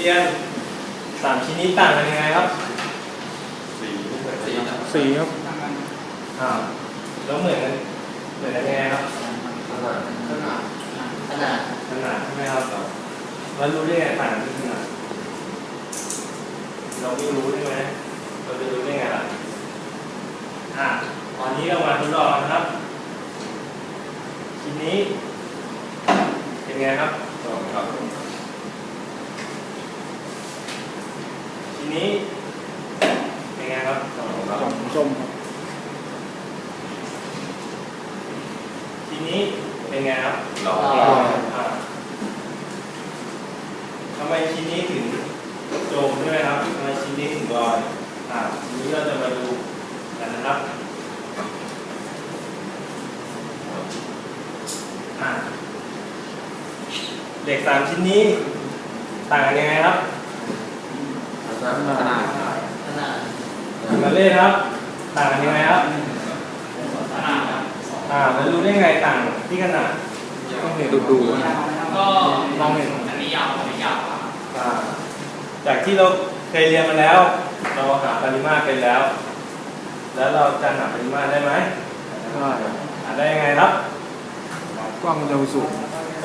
เรียนสามชิ้นนี้ต่างกันยังไงครับสี่สี่นะสี่ครับอ้าวแล้วเหมือนกันเหมือนกันยังไงครับขนาดขนาดขนาดขนาดใช่ไหมครับแล้วรู้ได้ไงต่างกันที่ขนาดเราไม่รู้ใช่ไหมเราจะรู้ได้ไงล่ะอะตอนนี้เรามาทดลองนะครับชิ้นนี้เป็นไงครับสองครับ นนี้เป็นไงครับสองครับจอมชมครับชิ้นนี้เป็นไงครับหล่ออ่าทำไมชิ้นนี้ถึงโจมใช่ไหมครับทำไมชิ้นนี้ถึงลอยอ่าทีนี้เราจะมาดูกันนะครับอ่าเหล็กสามชิ้นนี้ต่างกันยังไงครับ ขนาดขนาดขนาดมาเล่ครับ ต่างกันยังไงครับขนาดอ่าแล้วรู้ได้ไงต่างที่ขนาดต้องเห็นดูดูก็มองเห็นอันนี้ยาวอันนี้ยาวกว่าอ่าจากที่เราเคยเรียนมาแล้ว เราหาปริมาตรเป็นแล้ว แล้วเราจะหาปริมาตรได้ไหมได้หาได้ยังไงครับกว้างมันจะสูง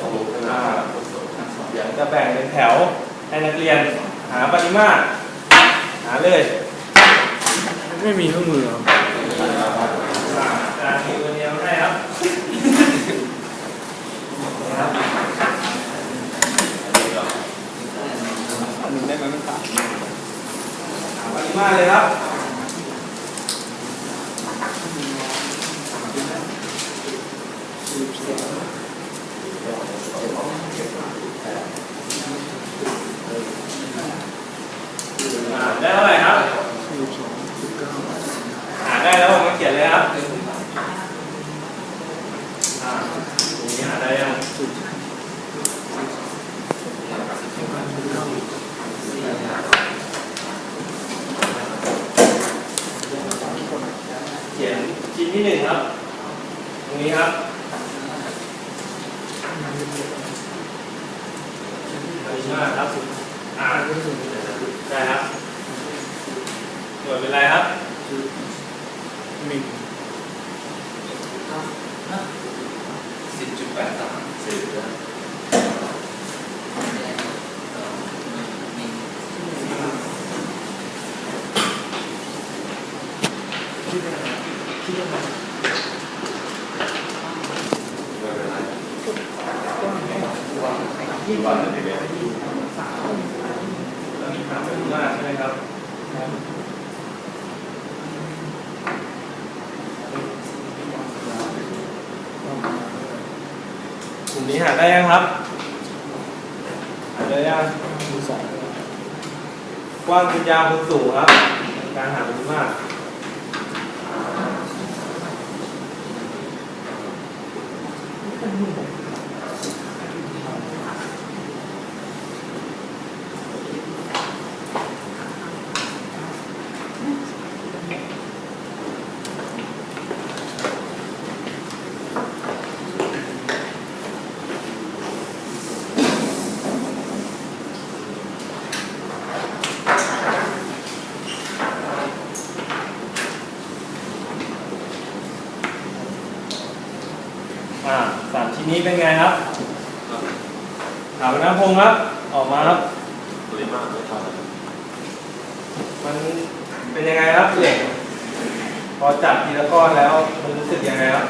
สองขนาดเดี๋ยวจะแบ่งเป็นแถวให้นักเรียนหาปริมาตร หาเลย ไม่มีเครื่องมือครับอ่าอารมีคนเดียวได้ครับหนึ่งได้ไหมมันขาดหาปริมาตรเลยครับ อ่าได้เท่าไหร่ครับ สี่สิบสองสิบเก้า หาได้แล้วผมก็เขียนเลยครับ อ่าตรงนี้หาได้ยัง เขียนชิ้นที่หนึ่งครับ ตรงนี้ครับดีมากครับ อ่าได้ครับหน่วย เป็นไรครับหนึ่ง สิบจุดแปดสามสิบนะ ไม่เป็นไรที่บ้านจะเป็นไง แล้วมีถามเป็นมากใช่ไหมครับ กลุ่มนี้หาได้ยังครับ หาได้ยังมีสองกว้างคูณยาวคูณสูงครับ การหาเป็นมาก อ่าสามชิ้นนี้เป็นไงครับ ถาม น้ำพงษ์ครับ ออกมาครับปริมาตรไม่เท่ากันมันเป็นยังไงครับเหล็กพอจับทีละก้อนแล้วมันรู้สึกยังไงครับ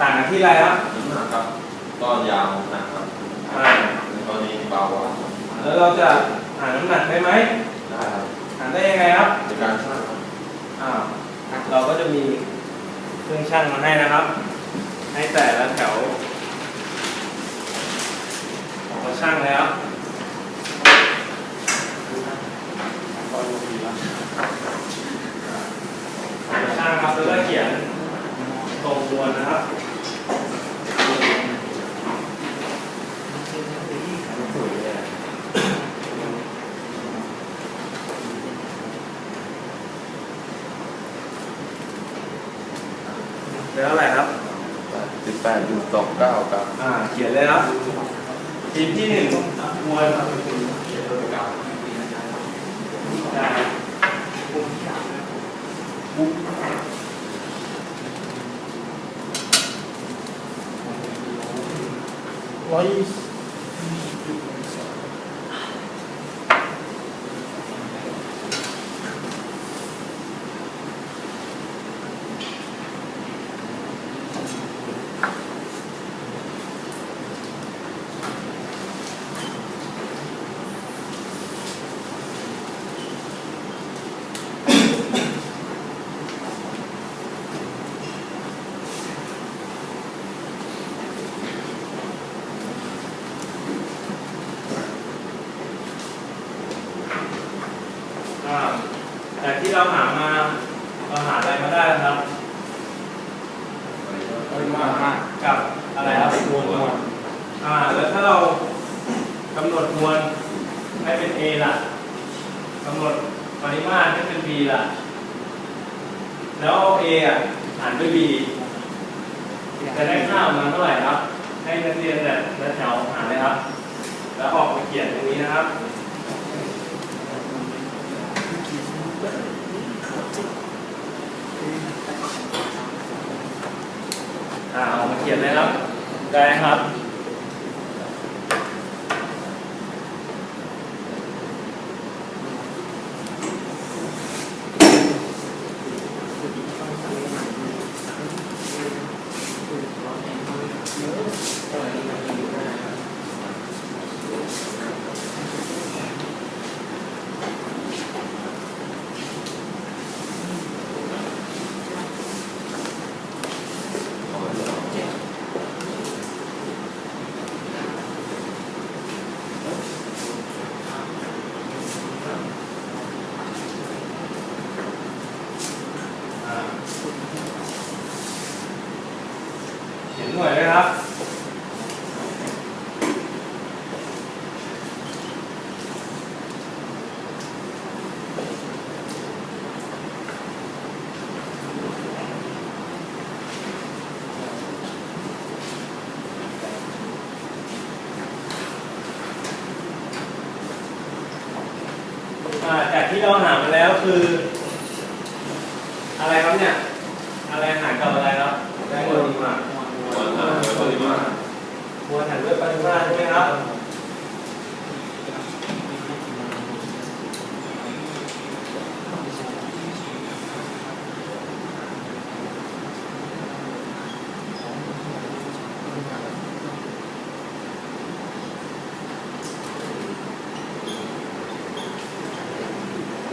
ต่างกันที่อะไรครับน้ำหนักครับก้อนยาวหนักครับอ่าก้อนนี้เบากว่าแล้วเราจะหาน้ำหนักได้ไหมได้ครับหาได้ยังไงครับในการช่างครับอ่าเราก็จะมีเครื่องช่างมาให้นะครับ ให้แต่ละแถว เราช่างแล้วเราช่างครับแล้วก็เขียนตรงมวนะครับ ทีมที่หนึ่งมวยครับเกียนเลยครับชิ้นที่หนึ่งมวลได้ร้อยยี่สิบ อ่าจากที่เราหามาเราหาอะไรมาได้ครับ ปริมาณมาก กับอะไรครับมวลมวลอ่า แล้วถ้าเรากำหนดมวลให้เป็น A ล่ะกำหนดปริมาตรให้เป็น B ล่ะ แล้วเอา A อะหารด้วย B จะได้ค่าออก มาเท่าไหร่ครับ ให้นักเรียนแบบและแถวหาเลยครับ แล้วออกมาเขียนตรงนี้นะครับอ่าออกมาเขียนเลยครับ ได้ครับ อ่าเขียนหน่วยเลยครับ อ่าจากที่เราหามา แล้วคือ อะไรครับเนี่ย อะไรหารกับอะไรครับได้ปริมาณ วันละปริมาณ มวลหารด้วยปริมาณใช่ไหมครับ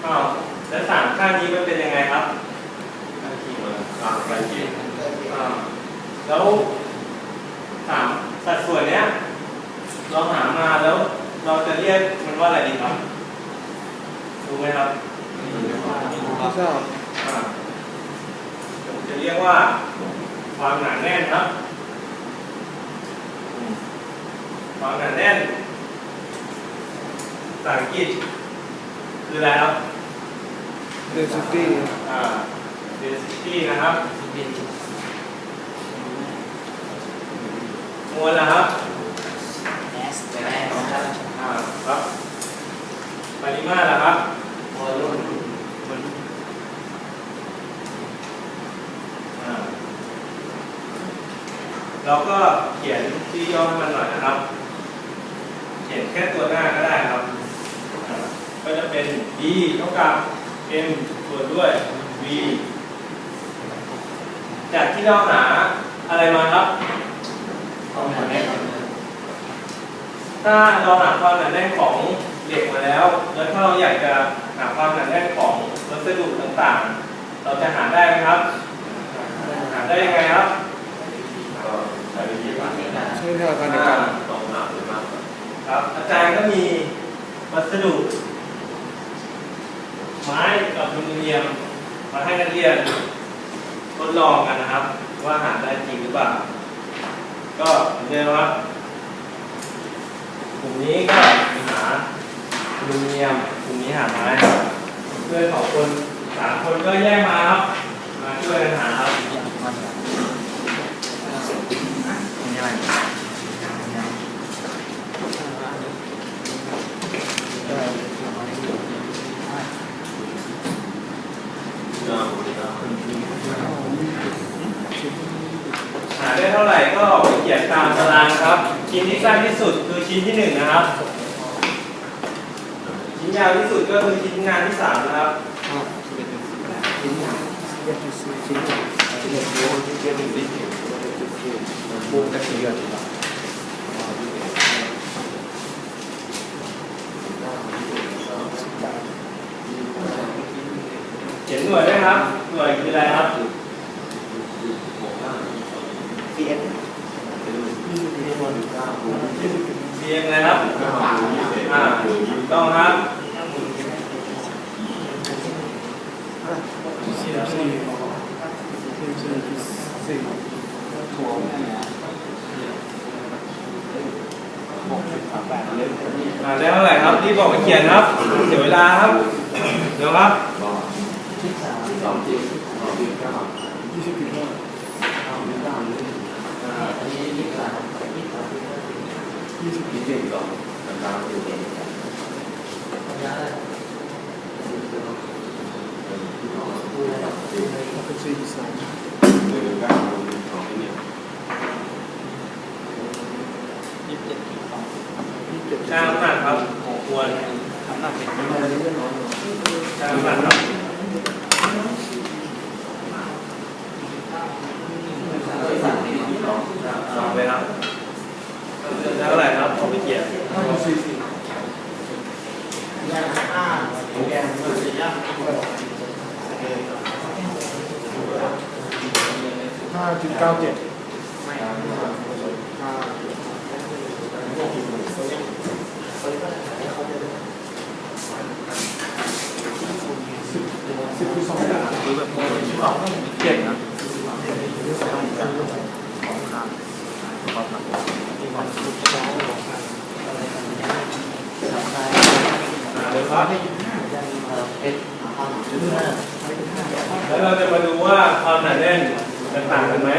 อ้าวแล้วสามค่านี้มันเป็นยังไงครับ ค่าที่มันตามไปเกี่ยว อ่าแล้วสามสัดส่วนเนี้ย เราหามาแล้ว เราจะเรียกมันว่าอะไรดีครับรู้ไหมครับไม่ทราบอ่าผมจะเรียกว่าความหนาแน่นครับอืมความหนาแน่นภาษาอังกฤษคืออะไรครับเดนซิตี้อ่า density นะครับมวลนะครับ แอสแต่แรกนะครับอ่าครับปริมาตรนะครับวอลลุ่มเราก็เขียนที่ย่อให้มันหน่อยนะครับ เขียนแค่ตัวหน้าก็ได้ครับ ก็จะเป็น d เท่ากับ m ส่วนด้วย v จากที่เราหาอะไรมาครับ ต้องหาแน่นอน ถ้าเราหาความหนาแน่นของเหล็กมาแล้ว แล้วถ้าเราอยากจะหาความหนาแน่นของวัสดุต่างๆ เราจะหาได้ไหมครับ หาได้ยังไงครับก็ใช้วิธีการนี้ใช้ในการในการต้องหนักหรือมากกว่าครับอาจารย์ก็มีวัสดุ ไม้กับอลูมิเนียมมาให้นักเรียนทดลองกันนะครับ ว่าหาได้จริงหรือเปล่า ก็เหมือนเดิมครับ กลุ่มนี้ก็มีหาอลูมิเนียมกลุ่มนี้หาไม้ครับเพื่อนสองคนสามคนก็แยกมาครับ มาช่วยกันหาครับหาได้เท่าไหร่ก็เขียนตามตารางครับ ชิ้นที่สั้นที่สุดคือชิ้นที่หนึ่งนะครับ ชิ้นยาวที่สุดก็คือชิ้นงานที่สามนะครับบูมกระเทียมเขียนหน่วยด้วยครับ หน่วยคืออะไรครับ พีเอ็น เรียงอะไรครับอ่าถูกต้องครับสี่ถั่วหกสิบสามแปดเล่มอ่าได้เท่าไหร่ครับรีบบอกมาเขียนครับ เสียเวลาครับ เดี๋ยวครับ 20일 일요일인가? 나랑 얘기했는데. Sao không làm không? Một quần. Sao không làm? ห้าจุดเก้าเจ็ดไม่ห้าสิบคือสองอย่างคือแบบเจ็ดนะของข้างความหนักอ่าเดี๋ยวครับเอ็ดห้าจุดห้าแล้วเราจะมาดูว่าความหนาแน่น ต่างกันไหม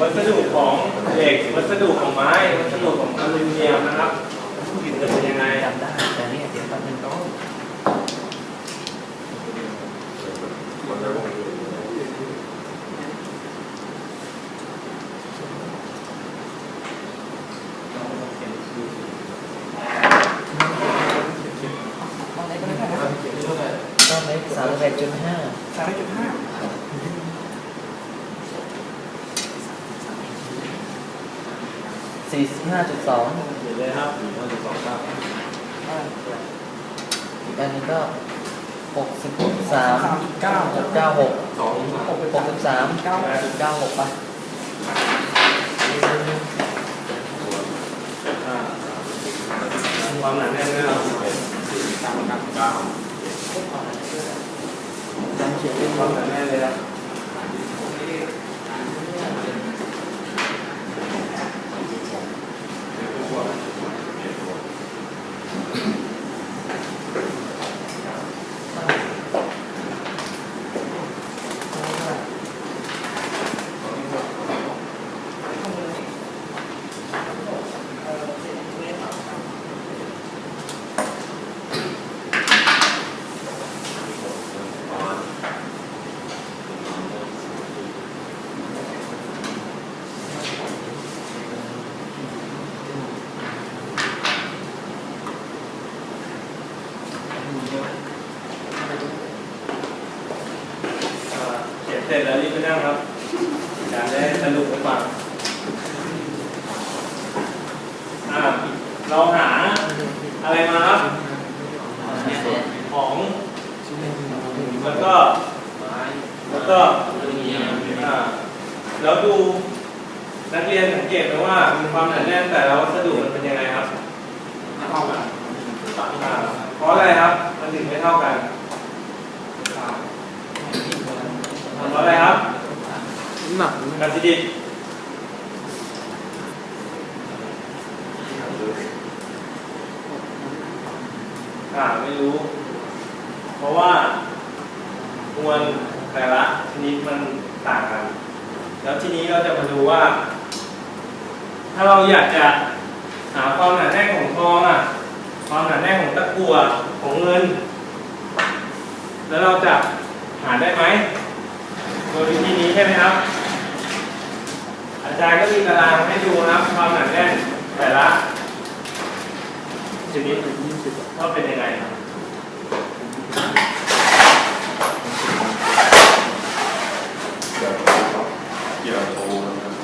วัสดุของเหล็กวัสดุของไม้วัสดุของอลูมิเนียมนะครับกินจะเป็นยังไงจำได้แต่เนี่ยเดี๋ยวแป๊บนึงต้องต้องเล็กสามแปดจุดห้า สามจุดห้า สี่สิบห้าจุดสองเห็นเลยครับอีกอันนี้ก็หกสิบสามสามจุดเก้าจุดเก้าหกสองหกหกสิบสามเก้าจุดเก้าหกป่ะอ่าความหนาแน่นนะครับจำเขียนเป็นความหนาแน่นเลยนะ ร็จแล้วรีบไปนั่งครับอาจารได้สรุปให้ฟังอ่าเราหาอะไรมาครับ ของ แล้วก็ แล้วก็แล้วดูนักเรียนสังเกตไหมว่าความหนาแน่นแต่ละวัสดุมันเป็นยังไงครับเท่ากันเพราะอะไรครับ มันถึงไม่เท่ากันเพราะอะไรครับ หนักการสิดิอ่าไม่รู้ เพราะว่ามวลแต่ละชนิดมันต่างกัน แล้วทีนี้เราจะมาดูว่า ถ้าเราอยากจะหาความหนาแน่นของทองอะ ความหนาแน่นของตะกั่วของเงิน แล้วเราจะหาได้ไหมโดยวิธีนี้ใช่ไหมครับ อาจารย์ก็มีตารางให้ดูนะครับความหนาแน่นแต่ละชนิดว่าเป็นยังไงครับเกี่ยวโทรนะครับ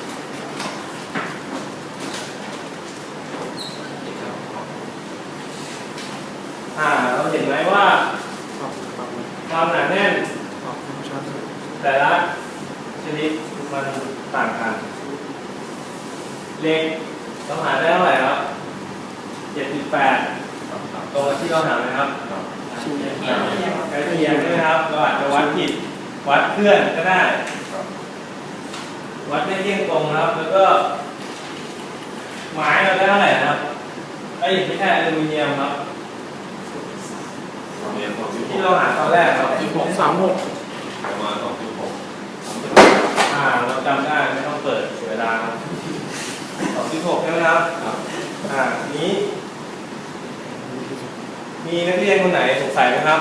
อ่าเราเห็นไหมว่าความหนาแน่นแต่ละชนิดมันต่างกัน เหล็กเราหาได้เท่าไหร่ครับเจ็ดสิบแปดตรงกับที่เราหาไหมครับใกล้เคียงใช่ไหมครับ เราอาจจะวัดผิด วัดเคลื่อนก็ได้ วัดไม่เที่ยงตรงนะครับ แล้วก็ไม้เราได้เท่าไหร่นะครับไอ้ยไม่ใช่อลูมิเนียมครับเรียนสองสิบหที่กเราหาตอนแรกครับหกสามหกประมาณสองสิบหกอ่า เราจำได้ไม่ต้องเปิดเสียเวลาครับส องสิบหกใช่ไหมครับ อ่า นี้ มีนักเรียนคนไหนสงสัยไหมครับ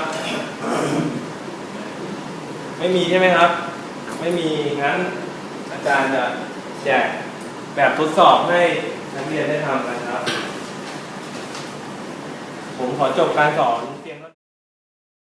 ไม่มีใช่ไหมครับ ไม่มี งั้น อาจารย์จะแจกแบบทดสอบให้นักเรียนได้ทำกันครับ ผมขอจบการสอน